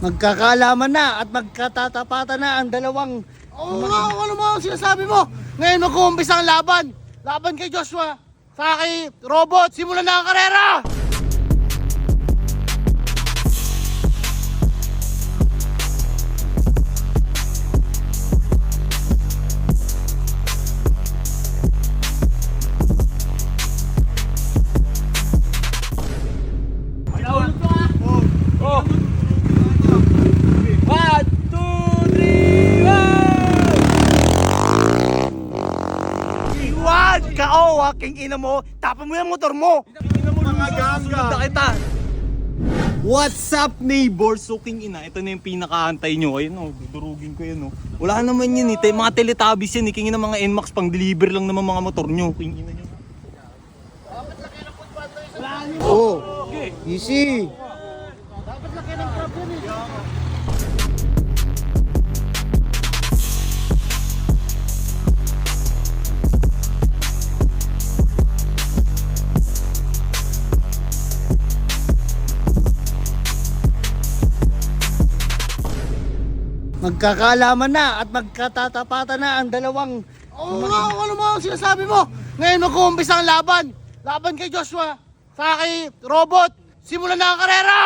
Magkakaalaman na at magkatatapatan na ang dalawang... Oo nga, ano mo sinasabi mo? Ngayon mag-uumpisa ang laban. Laban kay Joshua. Sa kay Robot, simulan na ang karera! Iwan! Kao, aking ina mo! Tapa mo yung motor mo! Mga ganga. kita. What's up neighbor? Suking ina. Ito na yung pinakaantay nyo. Ayun o, dudurugin ko yun o. Wala naman yun eh. Te- Mga teletabis yan eh. Kingin ng mga NMAX pang deliver lang naman mga motor nyo. King ina nyo. Oo. Easy. Magkakaalaman na at magkatatapatan na ang dalawang... Oo nga, ano mo ang sinasabi mo? Ngayon mag-uumpisa ang laban. Laban kay Joshua. Sa kay Robot. Simulan na ang karera!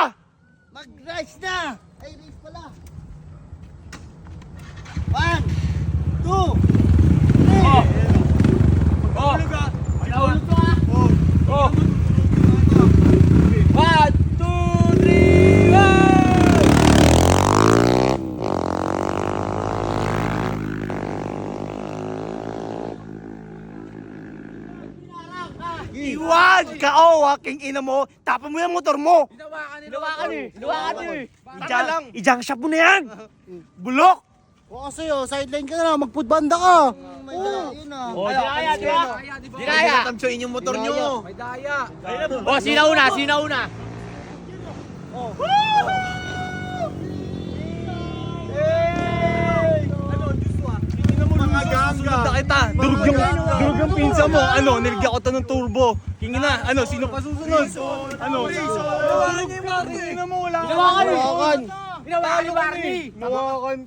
Mag-race na! Ay, race pala. Iwan! Kao, aking ina mo! Tapa mo yung motor mo! Hinawakan eh. Hinawakan eh. Ijang, lang. Ijang shop mo na yan! Bulok! O kasi oh, sideline ka na, mag-foot banda ka! Oo, yun na. Oh, dinaya, di ba? Dinaya. Tamsuin yung motor nyo. May daya. Oh, sino una? Sino una? Na kita. Durug yung, durug yung pinsa mo. Ano, nilagyan ko to ng turbo. King ina. Ano, sino pa susunod? Ano? Yung Martin. Ina mo, wala ka. Eh. Hinawakan ni Barney.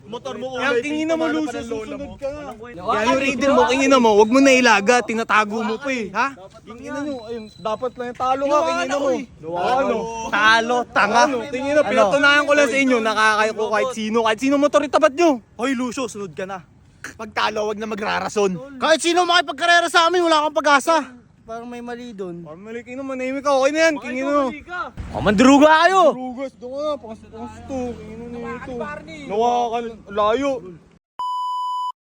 Motor mo Yan, kulay king pink, ina mo, lola susunod mo. ka nga. Yan yung raider mo, king ina mo. Huwag mo na ilaga. Tinatago mo pa eh. Ha? King ina nyo, ayun, dapat lang yung talo ka, king ina mo. Ano? Talo, tanga! Ano? Tingin na, pinatunayan ko lang sa inyo, nakakayo ko kahit sino, kahit sino motor itapat nyo. Hoy Lucio, sunod ka na. Pag talo, wag na magrarason. Kahit sino makipagkarera sa amin, wala kang pag-asa. Parang may mali doon. Parang mali, king ina, manahimik ka. Okay na yan, king ina mo. Oh, mandruga kayo. Rugas, doon ka na, pakas pakas to, king ina na ito. Nawakan, layo.